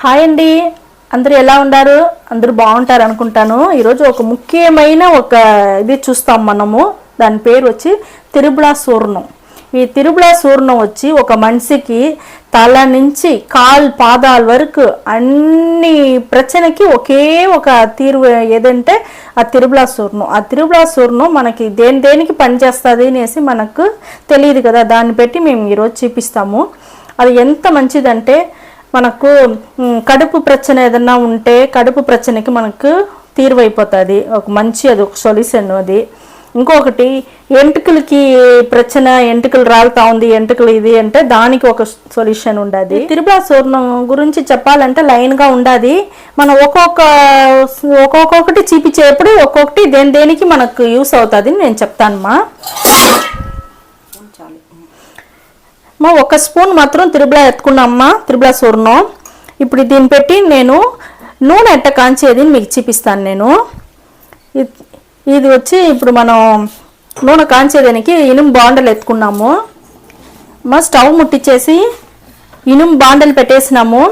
Hi అండి. అందరూ ఎలా ఉన్నారు? అందరూ బాగుంటారు అనుకుంటాను. ఈరోజు ఒక ముఖ్యమైన ఒక ఇది చూస్తాం మనము. దాని పేరు వచ్చి తిరుబుళ సూర్ణం. ఈ తిరుబుళ సూర్ణం వచ్చి ఒక మనిషికి తల నుంచి కాల్ పాదాల వరకు అన్ని ప్రచనకి ఒకే ఒక తీరు ఏదంటే ఆ తిరుబుళ సూర్ణం. ఆ తిరుబుళ సూర్ణం మనకి దేని దేనికి పనిచేస్తుంది అనేసి మనకు తెలియదు కదా. దాన్ని పెట్టి మేము ఈరోజు చూపిస్తాము. అది ఎంత మంచిదంటే మనకు కడుపు ప్రచ్చన ఏదన్నా ఉంటే కడుపు ప్రచ్చనకి మనకు తీరువైపోతుంది. ఒక మంచి అది ఒక సొల్యూషన్ అది. ఇంకొకటి ఎంటుకలకి ప్రచన ఎంటుకలు రాలుతా ఉంది ఎంటుకలు ఇది అంటే దానికి ఒక సొల్యూషన్ ఉండదు. తిరుమల సూర్ణం గురించి చెప్పాలంటే లైన్గా ఉండదు. మనం ఒక్కొక్క ఒక్కొక్కటి చూపించేప్పుడు ఒక్కొక్కటి దేని దేనికి మనకు యూస్ అవుతుంది నేను చెప్తానమ్మా. ఒక స్పూన్ మాత్రం తిరుబల ఎత్తుకున్నామ్మా తిరుబల సూర్ణం ఇప్పుడు దీన్ని పెట్టి నేను నూనె ఎట్ట కాంచేది మీకు చూపిస్తాను నేను. ఇది వచ్చి ఇప్పుడు మనం నూనె కాంచేదానికి ఇనుము బాండలు ఎత్తుకున్నాము. మా స్టవ్ ముట్టించేసి ఇనుము బాండలు పెట్టేసినాము.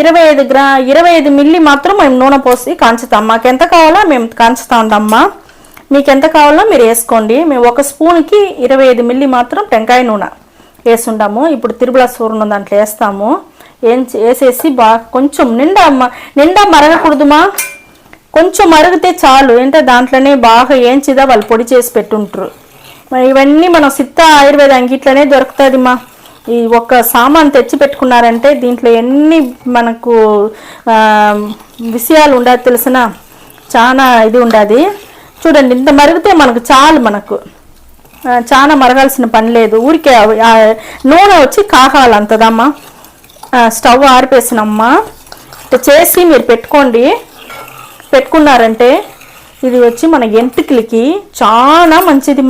ఇరవై ఐదు గ్రా ఇరవై ఐదు మిల్లీ మాత్రం మేము నూనె పోసి కాంచుతాం. మాకు ఎంత కావాలో మేము కాంచుతా ఉందమ్మా మీకు ఎంత కావాలో మీరు వేసుకోండి. మేము ఒక స్పూన్కి ఇరవై ఐదు మిల్లీ మాత్రం టెంకాయ నూనె. వేసుండాము. ఇప్పుడు తిరుమల సూర్యుని దాంట్లో వేస్తాము. ఏం వేసేసి బాగా కొంచెం నిండా నిండా మరగకూడదుమా? కొంచెం మరిగితే చాలు. ఏంటంటే దాంట్లోనే బాగా ఏంచిదా వాళ్ళు పొడి చేసి పెట్టుంటారు. మరి ఇవన్నీ మనం సిద్ధ ఆయుర్వేద అంగిట్లోనే దొరుకుతుంది మా ఈ ఒక్క సామాన్ తెచ్చి పెట్టుకున్నారంటే దీంట్లో ఎన్ని మనకు విషయాలు ఉండదు తెలిసిన చాలా ఇది ఉండదు. చూడండి ఇంత మరిగితే మనకు చాలు మనకు. చాలా మరగాల్సిన పని లేదు. ఊరికే అవి- నూనె వచ్చి కాగాలి అంతదమ్మా స్టవ్ ఆరిపేసినమ్మా. చేసి మీరు పెట్టుకోండి. పెట్టుకున్నారంటే ఇది వచ్చి మన ఎంటుకలకి చాలా మంచిది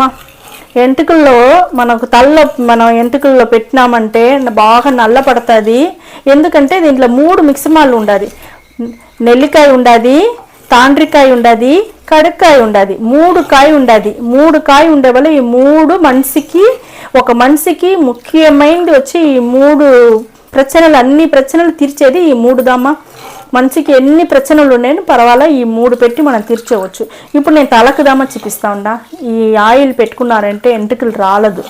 ఎంటుకల్లో మనకు తల్ల మనం ఎంటుకల్లో పెట్టినామంటే బాగా నల్ల పడుతుంది ఎందుకంటే దీంట్లో మూడు మిక్సమాలు ఉండాలి. నెల్లికాయ ఉండాది తాండ్రికాయ ఉండది కడుక్కాయ ఉండాది మూడు కాయ ఉండది. మూడు కాయ ఉండే వల్ల ఈ మూడు మనిషికి ఒక మనిషికి ముఖ్యమైనది వచ్చి ఈ మూడు ప్రచనలు అన్ని ప్రచనలు తీర్చేది ఈ మూడుదమ్మా మనిషికి ఎన్ని ప్రచనలు ఉన్నాయని పర్వాలా ఈ మూడు పెట్టి మనం తీర్చవచ్చు. ఇప్పుడు నేను తలకుదామా చూపిస్తా ఉండా ఈ ఆయిల్ పెట్టుకున్నారంటే ఎంటుకలు రాలదు.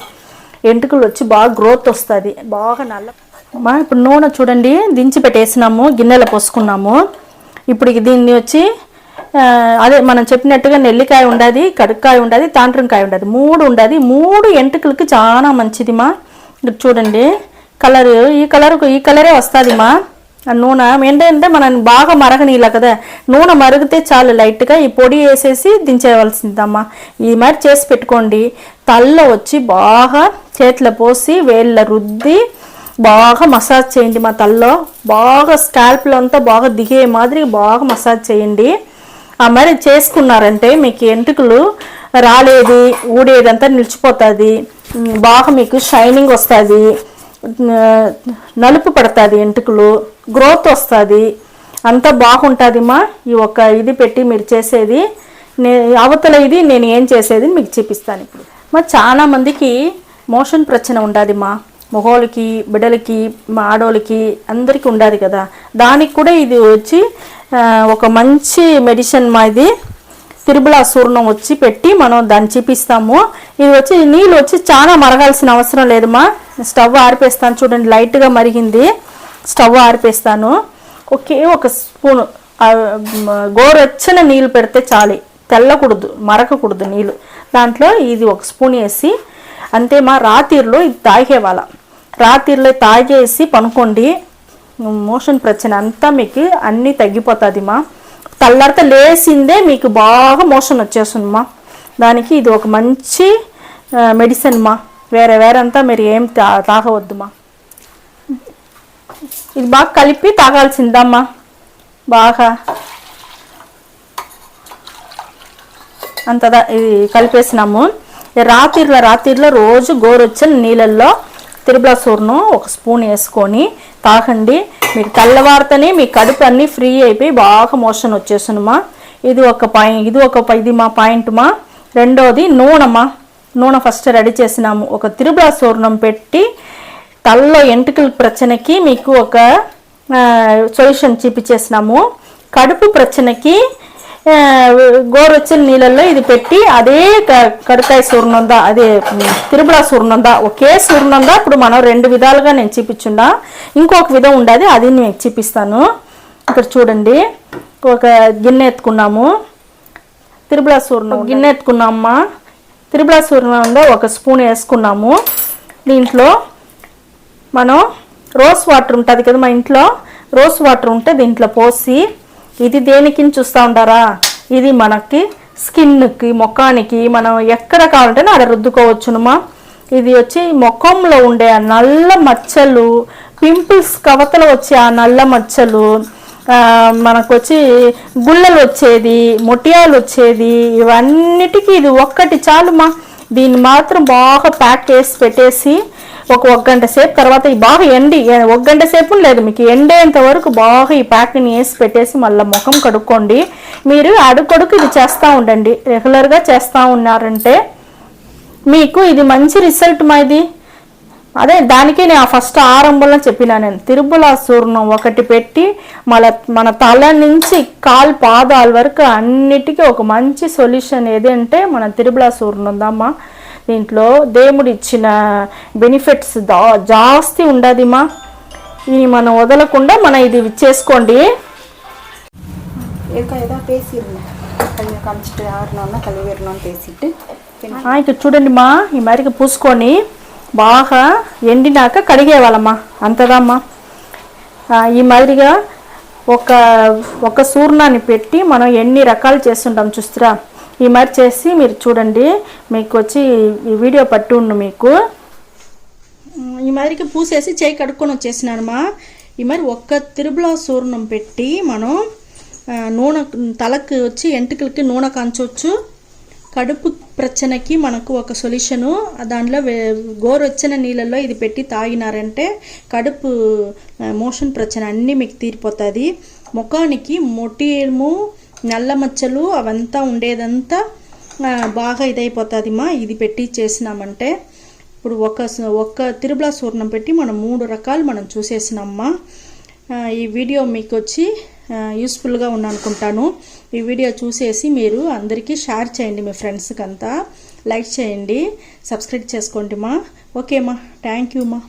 ఎంటుకలు వచ్చి బాగా గ్రోత్ వస్తుంది. బాగా నల్ల మా ఇప్పుడు నూనె చూడండి దించి పెట్టేసినాము గిన్నెలో పోసుకున్నాము. ఇప్పుడు దీన్ని వచ్చి అదే మనం చెప్పినట్టుగా నెల్లికాయ ఉండదు కడుక్కాయ ఉండదు తాంట్రంకాయ ఉండదు. మూడు ఉండదు. మూడు ఎంటుకలకి చాలా మంచిది మా చూడండి. కలర్ ఈ కలర్ ఈ కలరే వస్తుంది మా ఆ నూనె ఏంటంటే మనం బాగా మరగనీలా కదా. నూనె మరిగితే చాలు లైట్గా. ఈ పొడి వేసేసి దించేయవలసిందమ్మా. ఈ మరి చేసి పెట్టుకోండి. తల్ల వచ్చి బాగా చేతిలో పోసి వేళ్ళ రుద్ది బాగా మసాజ్ చేయండి మా తల్లో. బాగా స్కాల్ప్లో అంతా బాగా దిగే మాదిరి బాగా మసాజ్ చేయండి. ఆ మరి చేసుకున్నారంటే మీకు ఎంటుకలు రాలేదు ఊడేదంతా నిలిచిపోతుంది. బాగా మీకు షైనింగ్ వస్తుంది. నలుపు పడుతుంది ఎంటుకలు గ్రోత్ వస్తుంది. అంతా బాగుంటుందిమా? ఈ ఒక ఇది పెట్టి మీరు చేసేది. నే అవతల ఇది నేను ఏం చేసేది మీకు చూపిస్తాను ఇప్పుడు. మా చాలా మందికి మోషన్ ప్రచన ఉండదు మా మొగోళ్ళకి బిడ్డలకి మా ఆడోళ్ళకి అందరికీ ఉండదు కదా. దానికి కూడా ఇది వచ్చి ఒక మంచి మెడిసిన్ మా ఇది తిరుమల సూర్ణం వచ్చి పెట్టి మనం దాన్ని చూపిస్తాము. ఇది వచ్చి నీళ్ళు వచ్చి చాలా మరగాల్సిన అవసరం లేదమ్మా స్టవ్ ఆరిపేస్తాను చూడండి లైట్గా మరిగింది. స్టవ్ ఆరిపేస్తాను. ఒకే ఒక స్పూన్ గోరొచ్చిన నీళ్ళు పెడితే చాలి. తెల్లకూడదు మరకకూడదు నీళ్ళు. దాంట్లో ఇది ఒక స్పూన్ వేసి అంతే మా రాత్రిలో ఇది తాగేవాళ్ళ. రాత్రిలో తాగేసి పనుకోండి. మోషన్ ప్రచన అంతా మీకు అన్నీ తగ్గిపోతుంది మా తెల్లారితే లేచిందే మీకు బాగా మోషన్ వచ్చేస్తుంది మా దానికి ఇది ఒక మంచి మెడిసిన్ మా వేరే వేరే అంతా మీరు ఏం తా తాగవద్దుమా. ఇది బాగా కలిపి తాగాల్సిందమ్మా. బాగా. అంతదా ఇది కలిపేసినాము. రాత్రిలో రాత్రిలో రోజు గోరొచ్చని నీళ్ళల్లో తిరుమల సూర్ణం ఒక స్పూన్ వేసుకొని తాగండి. మీకు తెల్లవారితేనే మీ కడుపు అన్నీ ఫ్రీ అయిపోయి బాగా మోషన్ వచ్చేసునుమా ఇది ఒక పాయింట్ ఇది ఒక ప- ఇది మా పాయింట్ మా. రెండోది నూనెమ్మా. నూనె ఫస్ట్ రెడీ చేసినాము. ఒక తిరుబల సూర్ణం పెట్టి తలలో ఎంటుకల ప్రచనకి మీకు ఒక సొల్యూషన్ చూపించేసినాము. కడుపు ప్రచనకి గోరొచ్చిన నీళ్ళల్లో ఇది పెట్టి అదే కడకాయ సూర్ణందా అదే తిరుమల సూర్ణందా ఒకే సూర్ణందా ఇప్పుడు మనం రెండు విధాలుగా నేను చూపించుండా ఇంకొక విధం ఉండదు అది నేను చూపిస్తాను. ఇక్కడ చూడండి ఒక గిన్నె ఎత్తుకున్నాము. తిరుమల సూర్ణం గిన్నె ఎత్తుకున్నామమ్మా. తిరుమల సూర్ణంలో ఒక స్పూన్ వేసుకున్నాము. దీంట్లో మనం రోస్ వాటర్ ఉంటుంది కదా మా ఇంట్లో రోస్ వాటర్ ఉంటే దీంట్లో పోసి ఇది దేనికి చూస్తూ ఉంటారా ఇది మనకి స్కిన్కి ముఖానికి. మనం ఎక్కడ కావాలంటే అక్కడ రుద్దుకోవచ్చునుమా? ఇది వచ్చి ముఖంలో ఉండే ఆ నల్ల మచ్చలు పింపుల్స్ కవతలు వచ్చే ఆ నల్ల మచ్చలు మనకు వచ్చి గుళ్ళలు వచ్చేది మొటియాలు వచ్చేది ఇవన్నిటికీ ఇది ఒక్కటి చాలుమా? దీన్ని మాత్రం బాగా ప్యాక్ చేసి పెట్టేసి ఒక ఒక గంట సేపు తర్వాత ఈ బాగా ఎండి ఒక గంట సేపు లేదు మీకు ఎండేంత వరకు బాగా ఈ ప్యాక్ని వేసి పెట్టేసి మళ్ళీ ముఖం కడుక్కోండి. మీరు అడుగడుకు ఇది చేస్తూ ఉండండి. రెగ్యులర్గా చేస్తూ ఉన్నారంటే మీకు ఇది మంచి రిజల్ట్ మాది అదే దానికే నేను ఆ ఫస్ట్ ఆరంభంలో చెప్పినా నేను. తిరుమల సూర్ణం ఒకటి పెట్టి మన మన తల నుంచి కాలు పాదాల వరకు అన్నిటికీ ఒక మంచి సొల్యూషన్ ఏది అంటే మన తిరుమల సూర్ణం ఉందమ్మా దీంట్లో దేవుడు ఇచ్చిన బెనిఫిట్స్ దా జాస్తి ఉండదిమా? ఇది మనం వదలకుండా మనం ఇది చేసుకోండి. ఇక మా ఈ మరికి పూసుకొని బాగా ఎండినాక కడిగేవాళ్ళమ్మా అంతదామ్మా ఈ మాదిరిగా ఒక ఒక సూర్ణాన్ని పెట్టి మనం ఎన్ని రకాలు చేస్తుంటాం చూస్తురా? ఈ మరి చేసి మీరు చూడండి. మీకు వచ్చి ఈ వీడియో పట్టు మీకు. ఈ మాదిరికి పూసేసి చేయి కడుక్కొని వచ్చేసినారమ్మా. ఈ మరి ఒక్క తిరుబులా సూర్ణం పెట్టి మనం నూనె తలకు వచ్చి ఎంటుకలకి నూనె కంచవచ్చు కడుపు ప్రచనకి మనకు ఒక సొల్యూషను. దాంట్లో గోరొచ్చిన నీళ్ళల్లో ఇది పెట్టి తాగినారంటే కడుపు మోషన్ ప్రచన అన్నీ మీకు తీరిపోతుంది. ముఖానికి మొటిము నల్ల మచ్చలు అవంతా ఉండేదంతా బాగా ఇదైపోతుందిమా ఇది పెట్టి చేసినామంటే. ఇప్పుడు ఒక ఒక్క తిరుమల సూర్ణం పెట్టి మనం మూడు రకాలు మనం చూసేసినామ్మా. ఈ వీడియో మీకు వచ్చి యూస్ఫుల్గా ఉంది అనుకుంటాను ఈ వీడియో చూసేసి మీరు అందరికీ షేర్ చేయండి మీ ఫ్రెండ్స్కి అంతా లైక్ చేయండి సబ్స్క్రైబ్ చేసుకోండి మా ఓకే మా థ్యాంక్ యూ మా.